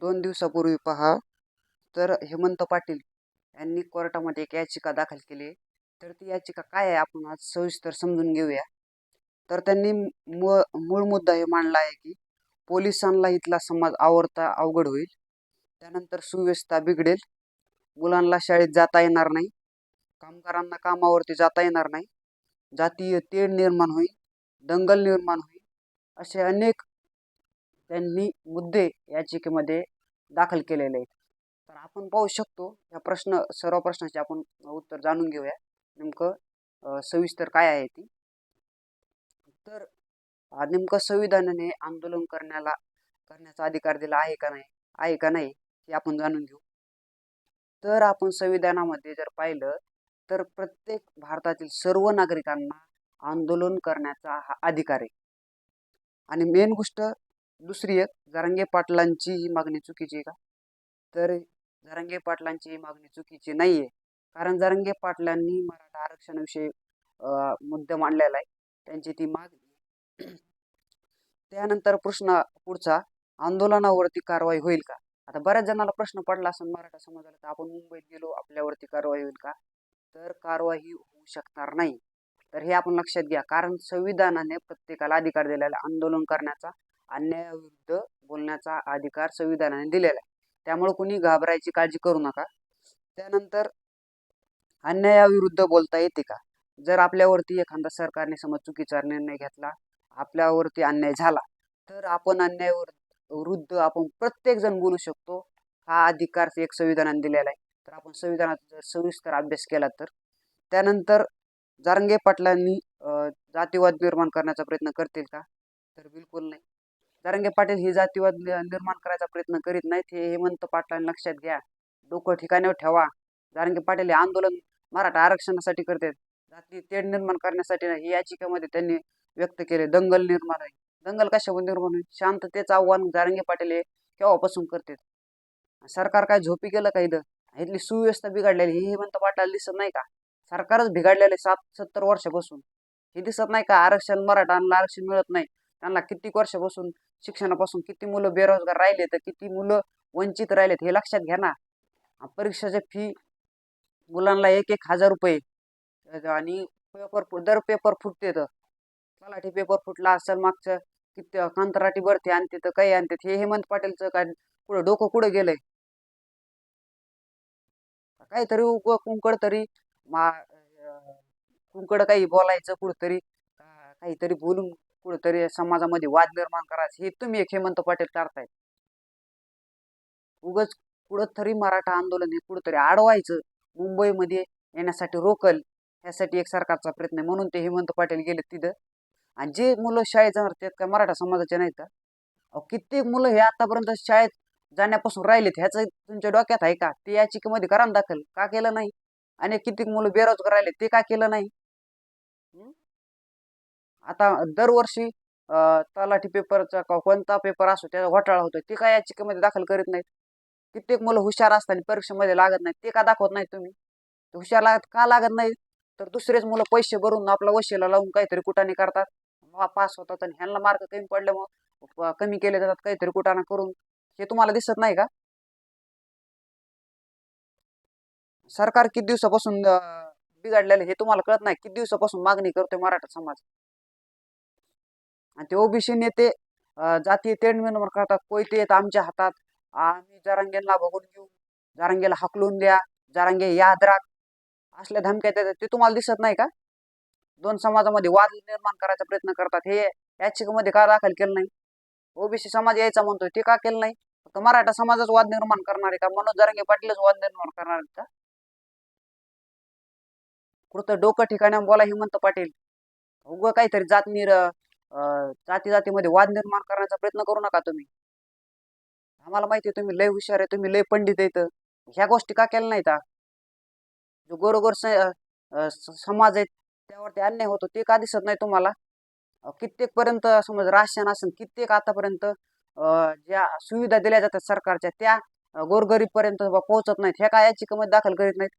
दोन दिवसापूर्वी पहा. तर हेमंत पाटील यांनी कोर्टामध्ये एक याचिका दाखल केली. आहे. तर ती याचिका काय आहे आपण आज सविस्तर समजून घेऊया. तर त्यांनी मूळ मूळ मुद्दा हे मांडला आहे की पोलिसांना इथला समाज आवडता अवघड होईल. त्यानंतर सुव्यवस्था बिघडेल. मुलांना शाळेत जाता येणार नाही. कामगारांना कामावरती जाता येणार नाही. जातीय तेढ निर्माण होईल. दंगल निर्माण होईल. असे अनेक त्यांनी मुद्दे याचिकेमध्ये दाखल केलेले आहेत. तर आपण पाहू शकतो या प्रश्न सर्व प्रश्नाचे आपण उत्तर जाणून घेऊया. नेमकं सविस्तर काय आहे ती? तर नेमकं संविधानाने आंदोलन करण्याला करण्याचा अधिकार दिला आहे का नाही आहे का नाही हे आपण जाणून घेऊ. तर आपण संविधानामध्ये जर पाहिलं तर प्रत्येक भारतातील सर्व नागरिकांना आंदोलन करण्याचा हा अधिकार आहे. आणि मेन गोष्ट दुसरी एक जरांगे पाटलांची ही मागणी चुकीची आहे का? तर जरांगे पाटलांची ही मागणी चुकीची नाही आहे कारण जरांगे पाटलांनी मराठा आरक्षणाविषयी मुद्दा मांडलेला आहे. त्यांची ती मागणी त्यानंतर प्रश्न पुढचा आंदोलनावरती कारवाई होईल का? आता बऱ्याच जणांना प्रश्न पडला असं मराठा समाजाला तर आपण मुंबईत गेलो आपल्यावरती कारवाई होईल का? तर कारवाई होऊ शकणार नाही. तर हे आपण लक्षात घ्या. कारण संविधानाने प्रत्येकाला अधिकार दिलेला आहे. आंदोलन करण्याचा अन्यायाविरुद्ध बोलण्याचा अधिकार संविधानाने दिलेला आहे. त्यामुळे कुणी घाबरायची काळजी करू नका. त्यानंतर अन्यायाविरुद्ध बोलता येते का? जर आपल्यावरती एखादा सरकारने समज चुकीचा निर्णय घेतला आपल्यावरती अन्याय झाला तर आपण अन्यायावर विरुद्ध आपण प्रत्येक जण बोलू शकतो हा अधिकार एक संविधानाने दिलेला आहे. तर आपण संविधानाचा जर सविस्तर अभ्यास केला तर. त्यानंतर जारंगे पाटलांनी जातीवाद निर्माण करण्याचा प्रयत्न करतील का? तर बिलकुल नाही. जारंगे पाटील ही जातीवाद निर्माण करायचा प्रयत्न करीत नाहीत हे हेमंत पाटलांनी लक्षात घ्या. डोकं ठिकाणीवर ठेवा. जारंगे पाटील हे आंदोलन मराठा आरक्षणासाठी करतात. जाती तेढ निर्माण करण्यासाठी नाही ही याचिकेमध्ये त्यांनी व्यक्त केले. दंगल निर्माण होईल दंगल कशावर निर्माण होईल शांततेचं आव्हान जारंगे पाटील हे केव्हापासून करतात? सरकार काय झोपी केलं का इथं? इथली सुव्यवस्था बिघडलेली हे हेमंत पाटलाला दिसत नाही का? सरकारच बिघडलेले सात सत्तर वर्षापासून. हे दिसत नाही का आरक्षण मराठांना आरक्षण मिळत नाही? त्यांना कित्येक वर्षापासून शिक्षणापासून किती मुलं बेरोजगार राहिले तर किती मुलं वंचित राहिलेत हे लक्षात घ्या ना. परीक्षाचे फी मुलांना एक एक हजार रुपये आणि पेपर फुट दर पेपर फुटते तर. तलाठी पेपर फुटला असेल मागचं किती कंत्राटी भरते आणते तर काही आणते हे हेमंत पाटीलचं काय कुठं डोकं कुठं गेलंय? काहीतरी कुंकड तरी मा कुंकड काही बोलायचं कुठतरी काहीतरी बोलून कुठंतरी समाजामध्ये वाद निर्माण करायचं. हे तुम्ही एक हेमंत पाटील करताय उगच कुठंतरी मराठा आंदोलन हे कुठंतरी अडवायचं मुंबईमध्ये येण्यासाठी रोकल ह्यासाठी एक सरकारचा प्रयत्न म्हणून ते हेमंत पाटील गेले तिथं. आणि जे मुलं शाळेत जाणार ते काय मराठा समाजाचे नाहीत का? अहो, कित्येक मुलं हे आतापर्यंत शाळेत जाण्यापासून राहिलेत. ह्याचं तुमच्या डोक्यात आहे का? ते याचिकेमध्ये करा दाखल का केलं नाही? आणि कित्येक मुलं बेरोजगार राहिले ते का केलं नाही? आता दरवर्षी तलाठी पेपरचा कोणता पेपर असो त्याचा घोटाळा होतो ते काय याचिकेमध्ये दाखल करीत नाहीत. कित्येक मुलं हुशार असताना परीक्षेमध्ये लागत नाही ते का दाखवत नाही तुम्ही? हुशार लागत का लागत नाही तर दुसरेच मुलं पैसे भरून आपला वशिला लावून काहीतरी कुटाने करतात. पास होतात आणि ह्यांना मार्क कमी पडले मग कमी केले जातात काहीतरी कुटाणा करून. हे तुम्हाला दिसत नाही का? सरकार किती दिवसापासून बिघडलेलं हे तुम्हाला कळत नाही? किती दिवसापासून मागणी करतोय मराठा समाज? आणि ते ओबीसी नेते जातीय तेढ निर्माण करतात कोयते येत आमच्या हातात. आम्ही जारांगेला बघून घेऊ. जारांगेला हकलून द्या. जारांगे याद राख. असल्या धमक्या देतात. ते तुम्हाला दिसत नाही का? दोन समाजामध्ये वाद निर्माण करायचा प्रयत्न करतात. हे याचिकेमध्ये का दाखल केलं नाही? ओबीसी समाज यायचा म्हणतोय. ते का केलं नाही? फक्त मराठा समाजाच वाद निर्माण करणार आहे का? मनोज जरांगे पाटीलच वाद निर्माण करणार आहेत का? कुठं डोकं ठिकाणी बोला हेमंत पाटील. उगं काहीतरी जात निर जाती जातीमध्ये वाद निर्माण करण्याचा प्रयत्न करू नका तुम्ही. आम्हाला माहिती आहे तुम्ही लय हुशार आहे तुम्ही लय पंडित आहेत ह्या गोष्टी का केल्या नाहीत? जो गोरोगोर स- समाज आहेत त्यावरती अन्याय होतो ते का दिसत नाही तुम्हाला? कित्येक पर्यंत समज राशन असेल कित्येक आतापर्यंत अं, ज्या सुविधा दिल्या जातात सरकारच्या त्या गोरगरीब पर्यंत पोहोचत नाहीत. ह्या काय याचिकेमध्ये दाखल करीत नाहीत?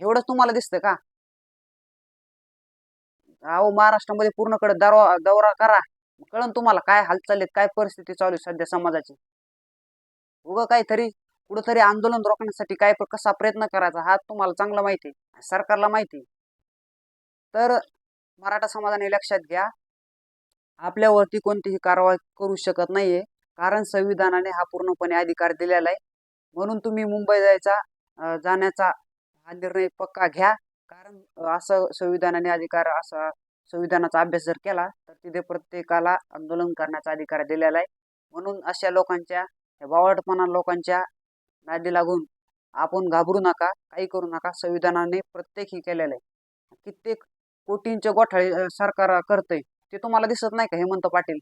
एवढंच तुम्हाला दिसतं का? अहो महाराष्ट्रामध्ये पूर्णकडे दरवा दौरा करा. कळण तुम्हाला काय हालचाल काय परिस्थिती चालू आहे सध्या समाजाची? उगं काहीतरी कुठंतरी आंदोलन रोखण्यासाठी काय कसा प्रयत्न करायचा हा तुम्हाला चांगला माहिती आहे. सरकारला माहिती आहे. तर मराठा समाजाने लक्षात घ्या आपल्यावरती कोणतीही कारवाई करू शकत नाहीये. कारण संविधानाने हा पूर्णपणे अधिकार दिलेला आहे. म्हणून तुम्ही मुंबई जायचा जाण्याचा हा निर्णय पक्का घ्या. कारण असं संविधानाने अधिकार असा संविधानाचा अभ्यास जर केला तर तिथे प्रत्येकाला आंदोलन करण्याचा अधिकार दिलेला आहे. म्हणून अशा लोकांच्या बावटपणा लोकांच्या नादी लागून आपण घाबरू नका काही करू नका. संविधानाने प्रत्येक ही केलेलं आहे. कित्येक कोटींचे गोठाळे सरकार करतंय ते तुम्हाला दिसत नाही का हेमंत पाटील?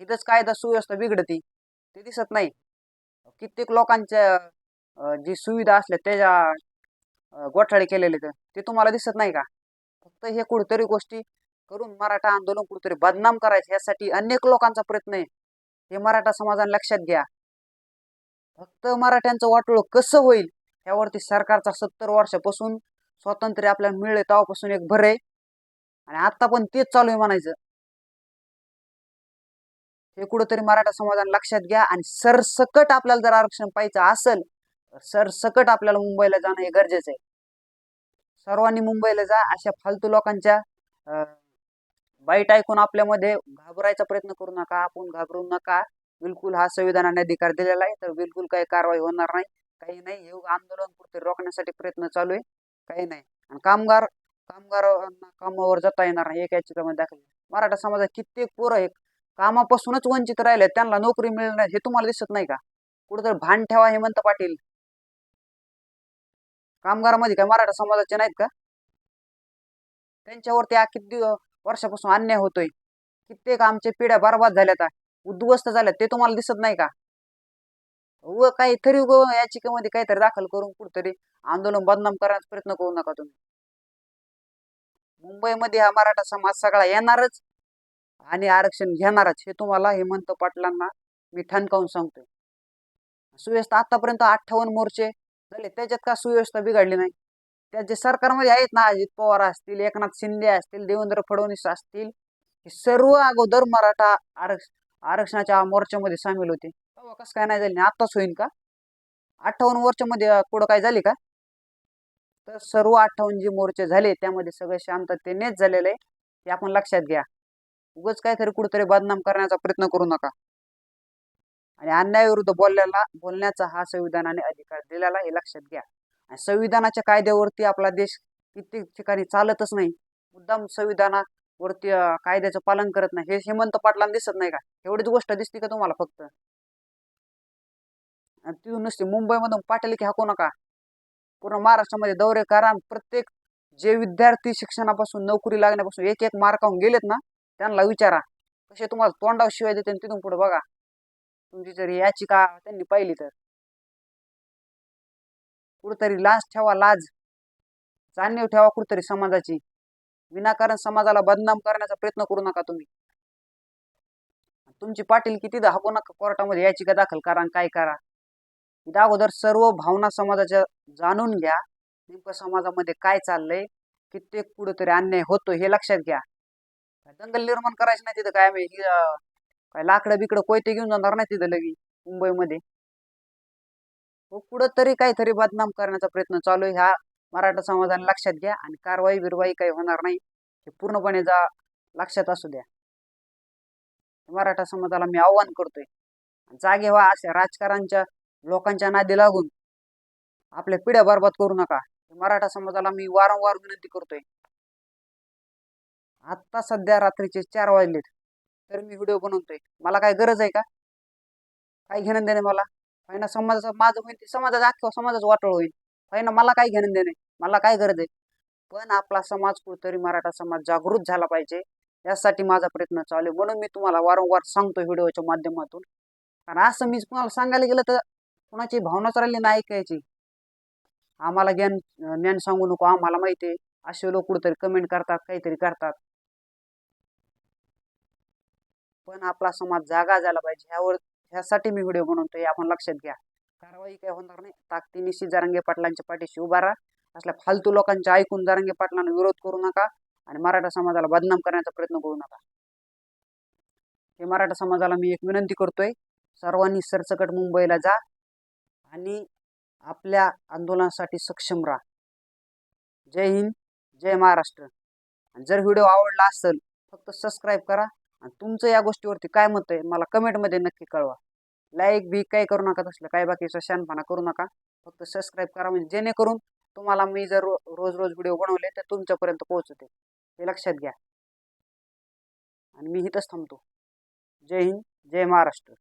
इथंच कायदा सुव्यवस्था बिघडती ते दिसत नाही. कित्येक लोकांच्या जी सुविधा असल्या त्याच्या गोठाळे केलेले तर ते तुम्हाला दिसत नाही का? फक्त हे कुठतरी गोष्टी करून मराठा आंदोलन कुठतरी बदनाम करायचं यासाठी अनेक लोकांचा प्रयत्न आहे. हे मराठा समाजाने लक्षात घ्या. फक्त मराठ्यांचं वाटोळ कसं होईल यावरती सरकारचा सत्तर वर्षापासून स्वातंत्र्य आपल्याला मिळले तेव्हापासून एक भर आहे. आणि आता पण तेच चालू आहे म्हणायचं. हे कुठंतरी मराठा समाजाने लक्षात घ्या आणि सरसकट आपल्याला जर आरक्षण पाहिजे असेल सर सरसकट आपल्याला मुंबईला जाणं हे गरजेचं आहे. सर्वांनी मुंबईला जा अशा फालतू लोकांच्या अं, बाईट ऐकून आपल्यामध्ये घाबरायचा प्रयत्न करू नका. आपण घाबरू नका. बिलकुल हा संविधानाने अधिकार दिलेला आहे तर बिलकुल काही कारवाई होणार नाही. काही नाही हे आंदोलन कुठे रोखण्यासाठी प्रयत्न चालू आहे. काही नाही. आणि कामगार कामगारांना कामावर जाता येणार नाही एक याचिकामध्ये दाखल मराठा समाजात कित्येक पोरं एक कामापासूनच वंचित राहिले त्यांना नोकरी मिळणार हे तुम्हाला दिसत नाही का? कुठेतरी भान ठेवा हेमंत पाटील. कामगारामध्ये काय मराठा समाजाचे नाहीत का? त्यांच्यावरती आ किती वर्षापासून अन्याय होतोय. कित्येक आमच्या पिढ्या बरबाद झाल्यात. उद्ध्वस्त झाल्यात. ते तुम्हाला दिसत नाही का? व काहीतरी उग याचिकेमध्ये काहीतरी दाखल करून कुठतरी आंदोलन बदनाम करण्याचा प्रयत्न करू नका तुम्ही. मुंबईमध्ये हा मराठा समाज सगळा येणारच आणि आरक्षण घेणारच हे तुम्हाला हेमंत पाटलांना मी ठणकावून सांगतोय. सुव्यवस्था आतापर्यंत अठ्ठावन्न मोर्चे झाले. त्याच्यात का सुव्यवस्था बिघडली नाही? त्यात जे सरकारमध्ये आहेत ना अजित पवार असतील एकनाथ शिंदे असतील देवेंद्र फडणवीस असतील हे सर्व अगोदर मराठा आरक्ष आरक्षणाच्या मोर्चामध्ये सामील होते. कसं काय नाही झाले? आत्ताच होईल का? अठ्ठावन्न मोर्चामध्ये कुठं काय झाली का? तर सर्व अठ्ठावन्न जे मोर्चे झाले त्यामध्ये सगळे शांततेनेच झालेले आहे. हे आपण लक्षात घ्या. उगाच काहीतरी कुठेतरी बदनाम करण्याचा प्रयत्न करू नका. आणि अन्यायाविरुद्ध बोलल्याला बोलण्याचा हा संविधानाने अधिकार दिलेला हे लक्षात घ्या. आणि संविधानाच्या कायद्यावरती आपला देश कित्येक ठिकाणी चालतच नाही. मुद्दाम संविधानावरती कायद्याचं पालन करत नाही. हे हेमंत पाटलांना दिसत नाही का? एवढीच गोष्ट दिसते का तुम्हाला फक्त? आणि ती नुसती मुंबईमधून पाटील की हाकू नका पूर्ण महाराष्ट्रामध्ये दौरे करा. प्रत्येक जे विद्यार्थी शिक्षणापासून नोकरी लागण्यापासून एक एक मार्कावून गेलेत ना त्यांना विचारा. कसे तुम्हाला तोंडावर शिवाय देते तिथून पुढे बघा. तुमची जर याचिका त्यांनी पाहिली तर. कुठतरी लाज ठेवा लाज. जाणीव ठेवा कुठतरी समाजाची. विनाकारण समाजाला बदनाम करण्याचा प्रयत्न करू नका तुम्ही. तुमची पाटील किती दाखवू नका कोर्टामध्ये याचिका दाखल करा आणि काय करा. इथं अगोदर सर्व भावना समाजाच्या जाणून घ्या. नेमकं समाजामध्ये काय चाललंय कित्येक कुठेतरी अन्याय होतो हे लक्षात घ्या. दंगल निर्माण करायची नाही तिथं काय आम्ही काय लाकडं बिकडं कोयते घेऊन जाणार नाही तिथं लगी मुंबईमध्ये. हो कुठं तरी काहीतरी बदनाम करण्याचा प्रयत्न चालू आहे. ह्या मराठा समाजाने लक्षात घ्या आणि कारवाई बिरवाई काही होणार नाही. हे पूर्णपणे जा लक्षात असू द्या. मराठा समाजाला मी आव्हान करतोय. जागे व्हा अशा राजकारणच्या लोकांच्या नादी लागून. आपल्या पिढ्या बरबाद करू नका. मराठा समाजाला मी वारंवार विनंती करतोय. आत्ता सध्या रात्रीचे चार वाजलेत. तर मी व्हिडिओ बनवतोय मला काय गरज आहे का? काय घेणं देणे मला? ना समाजाचं माझं होईल ते समाजाचं अख्खा समाजाचं वाटोळ होईल. ना मला काय घेणं देणे मला काय गरज आहे? पण आपला समाज कुठतरी मराठा समाज जागृत झाला पाहिजे. यासाठी माझा प्रयत्न चालू आहे. म्हणून मी तुम्हाला वारंवार सांगतो व्हिडिओच्या माध्यमातून. कारण असं मी तुम्हाला सांगायला गेलं तर कुणाची भावनाच राहिली नाही ऐकायची. आम्हाला ज्ञान ज्ञान सांगू नको आम्हाला माहिती आहे. असे लोक कुठेतरी कमेंट करतात काहीतरी करतात. पण आपला समाज जागा झाला पाहिजे. ह्यावर ह्यासाठी मी व्हिडिओ बनवतोय आपण लक्षात घ्या. कारवाई काय होणार नाही. ताकदीनिशी जारंगे पाटलांच्या पाठीशी उभा राहा. असल्या फालतू लोकांच्या ऐकून जारंगे पाटलांना विरोध करू नका आणि मराठा समाजाला बदनाम करण्याचा प्रयत्न करू नका. हे मराठा समाजाला मी एक विनंती करतोय. सर्वांनी सरसकट मुंबईला जा आणि आपल्या आंदोलनासाठी सक्षम राहा. जय हिंद जय महाराष्ट्र. आणि जर व्हिडिओ आवडला असेल फक्त सबस्क्राईब करा. आणि तुमचं या गोष्टीवरती काय मत आहे मला कमेंटमध्ये नक्की कळवा. लाईक बी काय करू नका तसलं काय बाकीचा शानपणा करू नका. फक्त सबस्क्राईब करा म्हणजे जेणेकरून तुम्हाला मी जर रो रोज रोज व्हिडिओ बनवले तर तुमच्यापर्यंत पोहोचते. हे लक्षात घ्या. आणि मी इथंच थांबतो. जय हिंद जय महाराष्ट्र.